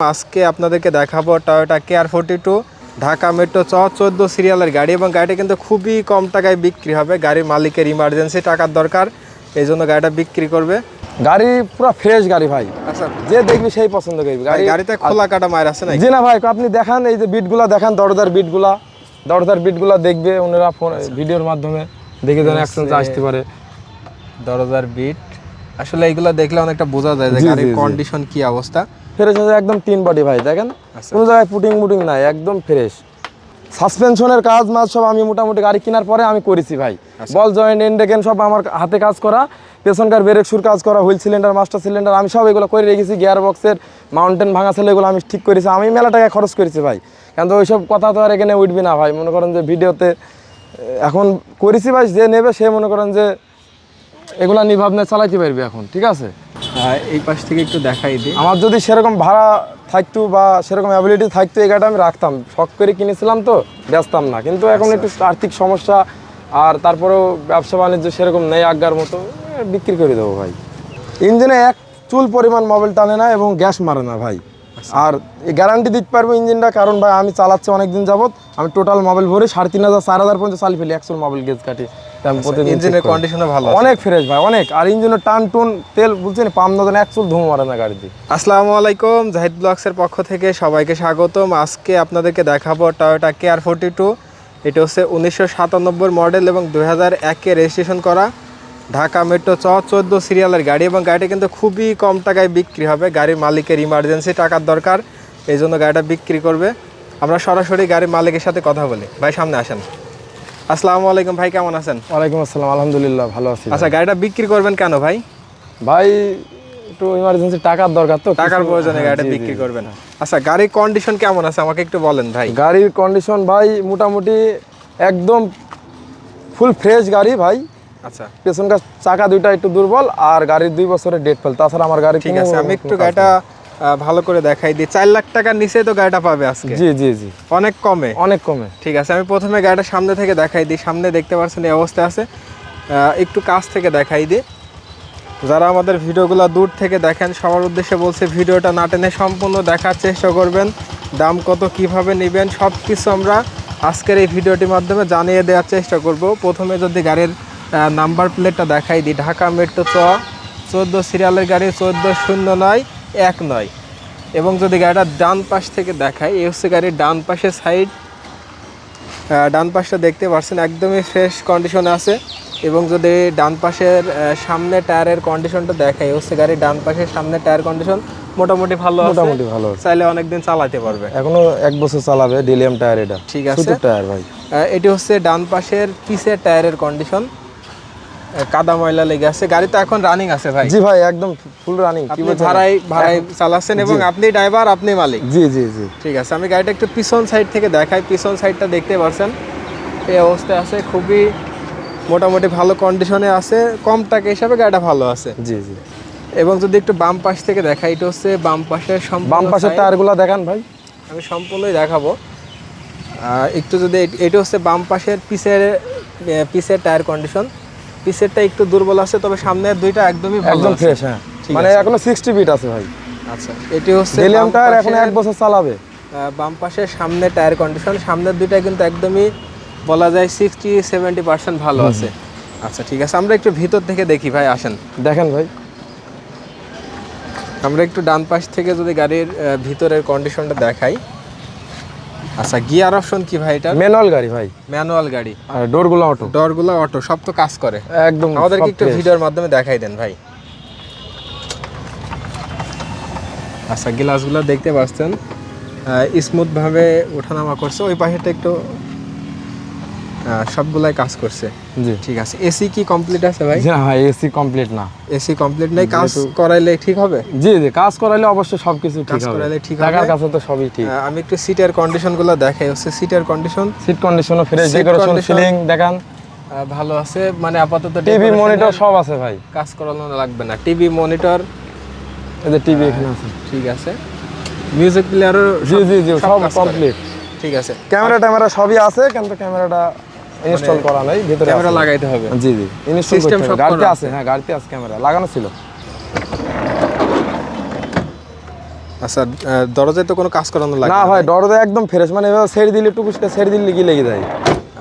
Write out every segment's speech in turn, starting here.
আজকে আপনাদেরকে দেখাবো Toyota care forty two Dhaka metro চ চোদ্দ সিরিয়ালের গাড়ি এবং গাড়িটা কিন্তু খুবই কম টাকায় বিক্রি হবে। গাড়ির মালিকের ইমার্জেন্সি টাকার দরকার এই জন্য গাড়িটা বিক্রি করবে। গাড়ি পুরো ফ্রেশ গাড়ি ভাই। আচ্ছা। যে দেখবি সেই পছন্দ করবি। গাড়ি গাড়িতে খোলা কাটা মায়ের আছে নাকি? জি না ভাই আপনি দেখান এই যে বিটগুলা দেখান দরদার বিটগুলা দরদার বিটগুলা দেখবে ওনারা ফোন ভিডিওর মাধ্যমে দেখে যেন অ্যাকশন আসতে পারে। দরজার বিট আসলে এইগুলো দেখলে অনেকটা বোঝা যায় যে গাড়ির। কন্ডিশন কি অবস্থা। ফ্রেশ আছে একদম তিন বডি ভাই দেখেন? আচ্ছা। কোনো জায়গায় পুটিং মুটিং নাই একদম ফ্রেশ সাসপেনশনের কাজ মাজ সব আমি মোটামুটি গাড়ি কেনার পরে আমি করেছি ভাই। বল জয়েন্ট এন্ডেকেন সব আমার হাতে কাজ করা। পেছনকার ব্রেক সুর কাজ করা হুইল সিলিন্ডার মাস্টার সিলিন্ডার আমি সব এগুলো করে রেখেছি গিয়ার বক্সের মাউন্টেন ভাঙা ছিল এগুলো আমি ঠিক করেছি। আমি মেলা টাকা খরচ করেছি ভাই। কিন্তু ওইসব কথা তো আর এখানে উঠবি না ভাই। মনে করেন যে ভিডিওতে এখন করেছি ভাই যে নেবে সে মনে করেন যে এগুলা নিভাবনে চালাইতে পারবে এখন ঠিক আছে? এই পাশ থেকে একটু দেখাই দিই। আমার যদি সেরকম ভাড়া থাকতো বা সেরকম অ্যাবিলিটি থাকতো এই গাড়িটা আমি রাখতাম। শখ করে কিনেছিলাম তো বেচতাম না। কিন্তু এখন একটু আর্থিক সমস্যা আর তারপরেও ব্যবসা বাণিজ্য সেরকম নেই আজ্ঞার মতো বিক্রি করে দেবো ভাই। ইঞ্জিনে এক চুল পরিমাণ মোবাইল টানে না এবং গ্যাস মারে না ভাই। আর গ্যারান্টি দিতে পারব ইঞ্জিনটা কারণ ভাই আমি চালাচ্ছি অনেক দিন যাবত আমি টোটাল মোবাইল ভরে সাড়ে তিন হাজার চার হাজার পর্যন্ত চালিয়ে ফেলি একশো মোবাইল গেজ কাটি। আমি প্রতিদিন ইঞ্জিনের করি। কন্ডিশনও ভালো। অনেক ফ্রেশ ভাই অনেক। আর ইঞ্জিনের টান টুন তেল বুঝছেন পাম না এক চুল ধুমো মারে না গাড়িতে। আসসালামু আলাইকুম জাহিদ ব্লগসের পক্ষ থেকে সবাইকে স্বাগতম। আজকে আপনাদেরকে দেখাবো টয়োটা কেয়ার ফোর্টি টু এটা হচ্ছে উনিশশো সাতানব্বই মডেল এবং দুই হাজার একে রেজিস্ট্রেশন করা। ঢাকা মেট্রো চ চোদ্দ সিরিয়ালের গাড়ি এবং গাড়িটা কিন্তু খুবই কম টাকায় বিক্রি হবে। গাড়ির মালিকের ইমার্জেন্সি টাকার দরকার এই জন্য গাড়িটা বিক্রি করবে। আমরা সরাসরি গাড়ির মালিকের সাথে কথা বলি। ভাই সামনে আসেন। আসসালামু আলাইকুম ভাই কেমন আছেন? ওয়ালাইকুম আসসালাম আলহামদুলিল্লাহ ভালো আছি আচ্ছা গাড়িটা বিক্রি করবেন কেন ভাই? ভাই একটু ইমার্জেন্সি টাকার দরকার তো টাকার প্রয়োজনে হ্যাঁ, গাড়িটা বিক্রি করবেন। আচ্ছা গাড়ির কন্ডিশন কেমন আছে? আমাকে একটু বলেন ভাই। গাড়ির কন্ডিশন ভাই মোটামুটি একদম ফুল ফ্রেশ গাড়ি ভাই। আচ্ছা। পেছনকার চাকা দুইটা একটু দুর্বল আর গাড়ির দুই বছরের ডেট ফেল তাছাড়া আমার গাড়ি ঠিক আছে আমি একটু গাড়িটা ভালো করে দেখাই দিই। চার লাখ টাকার নিচে তো গাড়িটা পাবে আজকে। জি জি জি। অনেক কমে। অনেক কমে। ঠিক আছে আমি প্রথমে গাড়িটা সামনে থেকে দেখাই দিই। সামনে দেখতে পাচ্ছেন এই অবস্থা আছে। একটু কাছ থেকে দেখাই দিই। যারা আমাদের ভিডিওগুলো দূর থেকে দেখেন সবার উদ্দেশ্যে বলছে ভিডিওটা না টেনে সম্পূর্ণ দেখার চেষ্টা করবেন। দাম কত কীভাবে নেবেন সব কিছু আমরা আজকের এই ভিডিওটির মাধ্যমে জানিয়ে দেওয়ার চেষ্টা করব। প্রথমে যদি গাড়ির নাম্বার প্লেটটা দেখাই দিই। ঢাকা মেট্রো চ চোদ্দ সিরিয়ালের গাড়ি চোদ্দ শূন্য নয়। এক নয়। এবং যদি গাড়িটা ডান পাশ থেকে দেখায় এই হচ্ছে গাড়ির ডান পাশের সাইড ডান পাশটা দেখতে পাচ্ছেন একদমই ফ্রেশ কন্ডিশনে আছে। এবং যদি ডান পাশের সামনে টায়ারের কন্ডিশনটা দেখাই হচ্ছে গাড়ির ডান পাশের সামনে টায়ার কন্ডিশন মোটামুটি ভালো মোটামুটি ভালো চাইলে অনেকদিন চালাতে পারবে। এখনও এক বছর চালাবে ডিলিয়াম টায়ার এটা। ঠিক আছে। টায়ার ভাই। এটি হচ্ছে ডান পাশের পিসের টায়ারের কন্ডিশন কাদা ময়লা লেগে আছে। গাড়ি তো এখন রানিং আছে ভাই। জি ভাই একদম ফুল রানিং আপনি ভাড়াই ভাড়াই চালাচ্ছেন এবং আপনি ড্রাইভার আপনি মালিক। জি জি জি। ঠিক আছে আমি গাড়িটা একটু পিছন সাইড থেকে দেখাই। পিছন সাইডটা দেখতে পাচ্ছেন এই অবস্থায় আছে খুবই মোটামুটি ভালো কন্ডিশনে আছে। কম টাকা হিসাবে গাড়িটা ভালো আছে। জি জি। এবং যদি একটু বাম পাশ থেকে দেখাই এটা হচ্ছে বাম পাশের সম্পূর্ণ বাম পাশের। টায়ারগুলো দেখান ভাই। আমি সম্পূর্ণই দেখাবো। একটু যদি এটা হচ্ছে বাম পাশের পিসের পিসের টায়ার কন্ডিশন পিসেরটা একটু দুর্বল আছে তবে সামনের দুইটা একদমই ভালো একদম ফ্রেশ হ্যাঁ। মানে এখনও সিক্সটি বিট আছে ভাই। আচ্ছা এটি হচ্ছে ডিলিয়াম টায়ার এখন এক বছর চালাবে। বাম পাশের সামনে টায়ার কন্ডিশন সামনের দুইটা কিন্তু একদমই বলা যায় সিক্সটি সেভেন্টি পার্সেন্ট ভালো আছে। আচ্ছা ঠিক আছে আমরা একটু ভিতর থেকে দেখি ভাই আসেন। দেখেন ভাই। আমরা একটু ডান পাশ থেকে যদি গাড়ির ভিতরের কন্ডিশনটা দেখাই। আচ্ছা গিয়ার অপশন কি ভাই এটা ম্যানুয়াল গাড়ি ভাই। ম্যানুয়াল গাড়ি। আর ডোরগুলো অটো ডোরগুলো অটো সব তো কাজ করে। একদম আমাদেরকে একটু ভিডিওর মাধ্যমে দেখাই দেন ভাই। আচ্ছা গ্লাসগুলো দেখতে পাচ্ছেন। স্মুথ ভাবে ওঠানামা করছে। ওই পাশেটা একটু সবগুলাই কাজ করছে। জি। ঠিক আছে। এসি কি কমপ্লিট আছে ভাই? জি না ভাই এসি কমপ্লিট না। এসি কমপ্লিট নেই কাজ করাইলে ঠিক হবে? জি জি কাজ করাইলে অবশ্যই সবকিছু ঠিক কাজ হবে। করাইলে ঠিক হবে। টাকার কাছে তো সবই ঠিক। আমি একটু সিটের কন্ডিশনগুলো দেখাই। হচ্ছে সিটের কন্ডিশন সিট কন্ডিশনও ফ্রেশ ডেকোরেশন সিলিং দেখান। ভালো আছে। মানে আপাতত টিভি মনিটর সব আছে ভাই। কাজ করানো লাগবে না। টিভি মনিটর এই যে টিভি এখানে আছে। ঠিক আছে। মিউজিক প্লেয়ারও জি জি জি সব কমপ্লিট ঠিক আছে। ক্যামেরা ট্যামেরা সবই আছে কিন্তু ক্যামেরাটা ইনস্টল করা নাই ভিতরে ক্যামেরা লাগাইতে হবে। জি জি। ইনস্টল করতে সব। গাড়িতে আছে হ্যাঁ গাড়িতে আছে ক্যামেরা লাগানো ছিল। আচ্ছা দরজায় তো কোনো কাজ করানো লাগে না ভাই দরজা একদম ফ্রেশ মানে এভাবে ছেড়ে দিলে একটু টুকুসটা ছেড়ে দিলে কি লেগে যায়।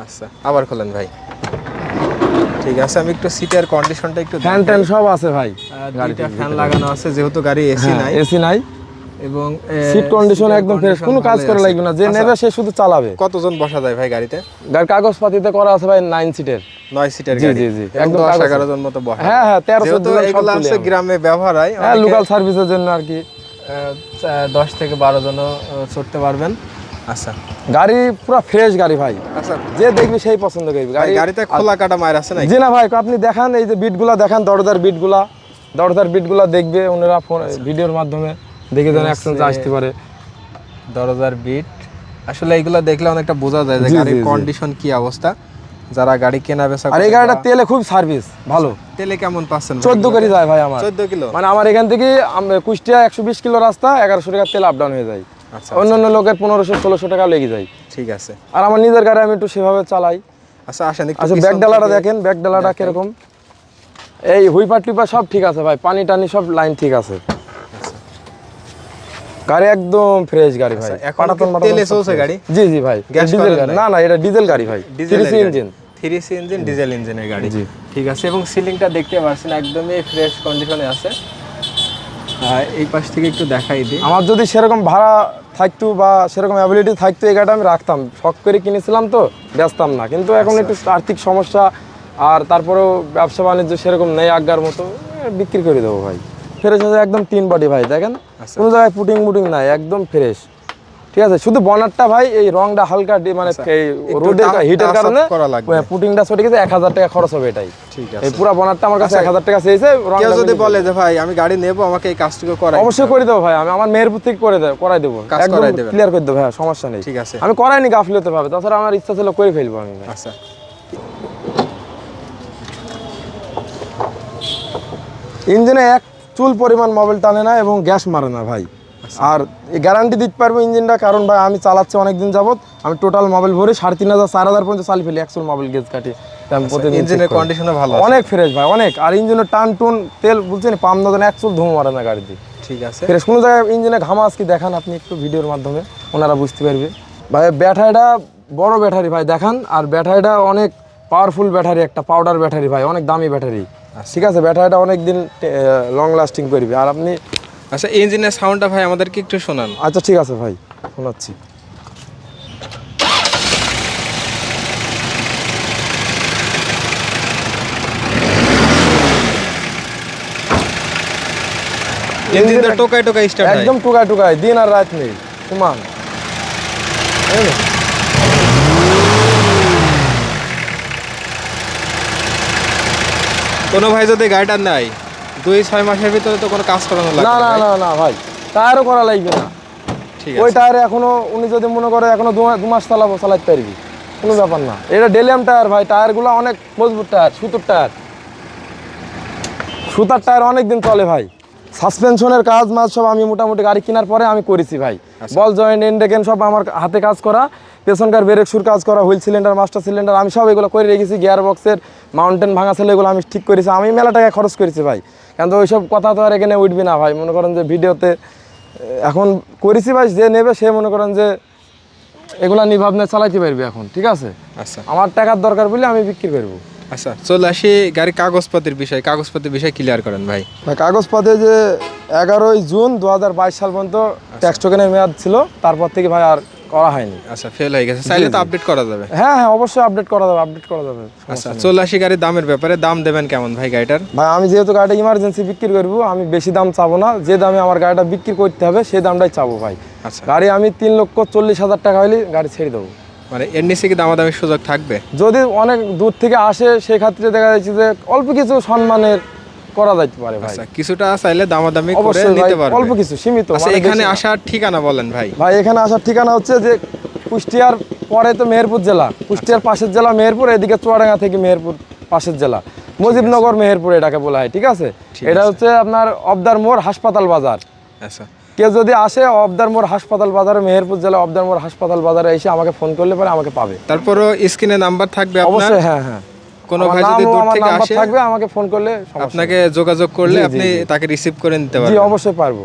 আচ্ছা আবার খোলেন ভাই। ঠিক আছে আমি একটু সিটের কন্ডিশনটা একটু ফ্যান ট্যান সব আছে ভাই গাড়িটা ফ্যান লাগানো আছে যেহেতু গাড়ি এসি নাই। এসি নাই। এবং সিট কন্ডিশন একদম ফ্রেশ কোনো কাজ করা লাগবে না। যে আচ্ছা, নেবে সে শুধু চালাবে। কতজন বসা যায় ভাই গাড়িতে? গাড়ির কাগজপাতিতে করা আছে ভাই নাইন সিটের নয় সিটের জি, গাড়ি। জি, জি, একদম দশ কাগজ- এগারো জন মতো বসা হ্যাঁ হ্যাঁ তেরো চোদ্দ এগুলো আছে গ্রামে ব্যবহার হয় হ্যাঁ লোকাল সার্ভিসের জন্য আর কি। দশ থেকে বারো জন চড়তে পারবেন। আচ্ছা। গাড়ি পুরো ফ্রেশ গাড়ি ভাই। আচ্ছা। যে দেখবি সেই পছন্দ করবি। গাড়ি গাড়িতে খোলা কাটা মায়ের আছে নাকি? জি না ভাই আপনি দেখান এই যে বিটগুলা দেখান দরজার বিটগুলা দরজার বিটগুলা দেখবে ওনারা ফোন আচ্ছা। ভিডিওর মাধ্যমে। দেখে যেন অ্যাকশন আসতে পারে। দরজার বিট আসলে এগুলো দেখলে অনেকটা বোঝা যায় যে গাড়ির। কন্ডিশন কি অবস্থা। যারা গাড়ি কেনা বেচা আর এই গাড়িটা তেলে খুব সার্ভিস ভালো। তেলে কেমন পাচ্ছেন চোদ্দ করে যায় ভাই আমার। চোদ্দ কিলো? মানে আমার এখান থেকে কুষ্টিয়া একশো বিশ কিলো রাস্তা এগারোশো টাকার তেল আপ ডাউন হয়ে যায়। আচ্ছা অন্য অন্য লোকের পনেরোশো ষোলোশো টাকা লেগে যায়। ঠিক আছে। আর আমার নিজের গাড়ি আমি একটু সেভাবে চালাই। আচ্ছা আসেন একটু আচ্ছা ব্যাক ডালাটা দেখেন ব্যাক ডালাটা কীরকম। এই হুইপার টুইপার সব ঠিক আছে ভাই পানি টানি সব লাইন ঠিক আছে। গাড়ি একদম ফ্রেশ গাড়ি ভাই। আচ্ছা, এখন পাটাতন তেলে চলছে। গাড়ি? জি জি ভাই গ্যাস ডিজেল গাড়ি। না না এটা ডিজেল গাড়ি ভাই diesel engine three C engine diesel ইঞ্জিনের গাড়ি। জি। ঠিক আছে এবং সিলিংটা দেখতে পাচ্ছেন একদমই ফ্রেশ কন্ডিশনে আছে। এই পাশ থেকে একটু দেখাই দিই। আমার যদি সেরকম ভাড়া থাকতো বা সেরকম অ্যাবিলিটি থাকতো এই গাড়িটা আমি রাখতাম। শখ করে কিনেছিলাম তো বেচতাম না। কিন্তু এখন আচ্ছা, একটু আর্থিক সমস্যা আর তারপরেও ব্যবসা বাণিজ্য সেরকম নেই আজ্ঞার মতো বিক্রি করে দেবো ভাই। ফ্রেশ আছে একদম তিন বডি ভাই দেখেন। কোনো জায়গায় পুটিং মুটিং নাই একদম ফ্রেশ ঠিক আছে? শুধু বনারটা ভাই এই রংটা হালকা মানে এই আচ্ছা, একটু হিটের কারণে করা পুটিংটা সরে গেছে এক হাজার টাকা খরচ হবে এটাই। ঠিক এই আছে। পুরো বনারটা আমার কাছে আচ্ছা, এক হাজার টাকা চেয়েছে কেউ যদি বলে যে ভাই আমি গাড়ি নেব আমাকে এই কাজটুকু করাই। অবশ্যই করে দেবো ভাই আমি আমার মেহেরপুর থেকে করে দেবো করাই দেবো। একদম। ক্লিয়ার করে দেবো হ্যাঁ সমস্যা নেই। ঠিক আছে। আমি করাইনি গাফিলতে ভাবে। তাছাড়া আমার ইচ্ছা ছিল করে ফেলব আমি। আচ্ছা। ইঞ্জিনে এক চুল পরিমাণ মোবাইল টানে না এবং গ্যাস মারে না ভাই। আর গ্যারান্টি দিতে পারব ইঞ্জিনটা কারণ ভাই আমি চালাচ্ছি অনেকদিন যাবত আমি টোটাল মোবাইল ভরে সাড়ে তিন হাজার চার হাজার পর্যন্ত চালিয়ে ফেলি একশো মোবাইল গেজ কাটি ইঞ্জিনের কন্ডিশনও ভালো অনেক ফ্রেশ ভাই অনেক। আর ইঞ্জিনের টান টুন তেল বুঝছেন পাম নদন এক চুল ধুমো মারে না গাড়িতে। ঠিক আছে। ফ্রেশ কোনো জায়গায় ইঞ্জিনে ঘামা আজকে দেখান আপনি একটু ভিডিওর মাধ্যমে ওনারা বুঝতে পারবে। ভাই ব্যাটারিটা বড় ব্যাটারি ভাই দেখান। আর ব্যাটারিটা অনেক পাওয়ারফুল ব্যাটারি একটা পাউডার ব্যাটারি ভাই অনেক দামি ব্যাটারি। ঠিক আছে ব্যাটারিটা অনেক দিন লং লাস্টিং করবে। আর আপনি আচ্ছা ইঞ্জিনের সাউন্ডটা ভাই আমাদেরকে একটু শোনান। আচ্ছা ঠিক আছে ভাই শোনাচ্ছি। ইঞ্জিনটা টোকাই টোকাই স্টার্ট একদম টুকায় টুকায় দিন আর রাত নেই। সমান এই নে। কোনো ভাই যদি গাড়িটা নেয় দুই ছয় মাসের ভিতরে তো কোনো কাজ করানো লাগবে না না না না ভাই টায়ারও করা লাগবে না। ঠিক ওই টায়ারে এখনও উনি যদি মনে করে এখনও দু মাস চালাবো চালাতে পারবি কোনো ব্যাপার না। এটা ডেলিয়াম টায়ার ভাই টায়ারগুলো অনেক মজবুত টায়ার সুতোর টায়ার। সুতার টায়ার অনেক দিন চলে ভাই। সাসপেনশনের কাজ মাছ সব আমি মোটামুটি গাড়ি কেনার পরে আমি করেছি ভাই। বল জয়েন্ট এন্ডেকেন সব আমার হাতে কাজ করা পেছনকার ব্রেক সুর কাজ করা হুইল সিলিন্ডার মাস্টার সিলিন্ডার আমি সব এগুলো করে রেখেছি গিয়ার বক্সের মাউন্টেন ভাঙা ছিল এগুলো আমি ঠিক করেছি আমি মেলা টাকা খরচ করেছি ভাই। কিন্তু ওইসব কথা তো আর এখানে উঠবি না ভাই মনে করেন যে ভিডিওতে এখন করেছি ভাই যে নেবে সে মনে করেন যে এগুলা নিভাবনে চালাইতে পারবি এখন ঠিক আছে? আচ্ছা। আমার টাকার দরকার বলে আমি বিক্রি করব। আচ্ছা চলে আসি গাড়ির কাগজপত্রের বিষয় কাগজপত্রের বিষয় ক্লিয়ার করেন ভাই। ভাই কাগজপত্রে যে এগারোই জুন দু হাজার বাইশ সাল পর্যন্ত ট্যাক্স টোকেনের মেয়াদ ছিল তারপর থেকে ভাই আর করা হয়নি। আচ্ছা ফেল হয়ে গেছে। চাইলে তো আপডেট করা যাবে। হ্যাঁ হ্যাঁ অবশ্যই আপডেট করা যাবে আপডেট করা যাবে। আচ্ছা চলে আসি গাড়ির দামের ব্যাপারে। দাম দেবেন কেমন ভাই গাড়িটার? ভাই আমি যেহেতু গাড়িটা ইমার্জেন্সি বিক্রি করব আমি বেশি দাম চাবো না। যে দামে আমার গাড়িটা বিক্রি করতে হবে সেই দামটাই চাবো ভাই। আচ্ছা। গাড়ি আমি তিন লক্ষ চল্লিশ হাজার টাকা হলে গাড়ি ছেড়ে দেবো। মানে এর নিচে কি দামাদামির সুযোগ থাকবে? যদি অনেক দূর থেকে আসে সেক্ষেত্রে দেখা যাচ্ছে যে অল্প কিছু সম্মানের করা যাইতে পারে ভাই। আচ্ছা কিছুটা চাইলে দামাদামি করে নিতে পারবে। অল্প কিছু সীমিত আচ্ছা মানে এখানে আসার ঠিকানা বলেন ভাই। ভাই এখানে আসার ঠিকানা হচ্ছে যে কুষ্টিয়ার পরে তো মেহেরপুর জেলা কুষ্টিয়ার পাশের জেলা মেহেরপুর এদিকে চুয়াডাঙ্গা থেকে মেহেরপুর পাশের জেলা। মুজিবনগর মেহেরপুর এটাকে বলা হয় ঠিক আছে? এটা হচ্ছে আপনার অবদার মোড় হাসপাতাল বাজার। আচ্ছা। কেউ যদি আসে অবদার মোড় হাসপাতাল বাজারে মেহেরপুর জেলা অবদার মোড় হাসপাতাল বাজারে এসে আমাকে ফোন করলে পরে আমাকে পাবে। তারপরও স্ক্রিনে নাম্বার থাকবে আপনার। অবশ্যই হ্যাঁ হ্যাঁ। কোনো ভাই যদি দূর থেকে আসে থাকবে আমাকে ফোন করলে আপনাকে যোগাযোগ করলে আপনি তাকে রিসিভ করে নিতে জি পারবেন। অবশ্যই পারব।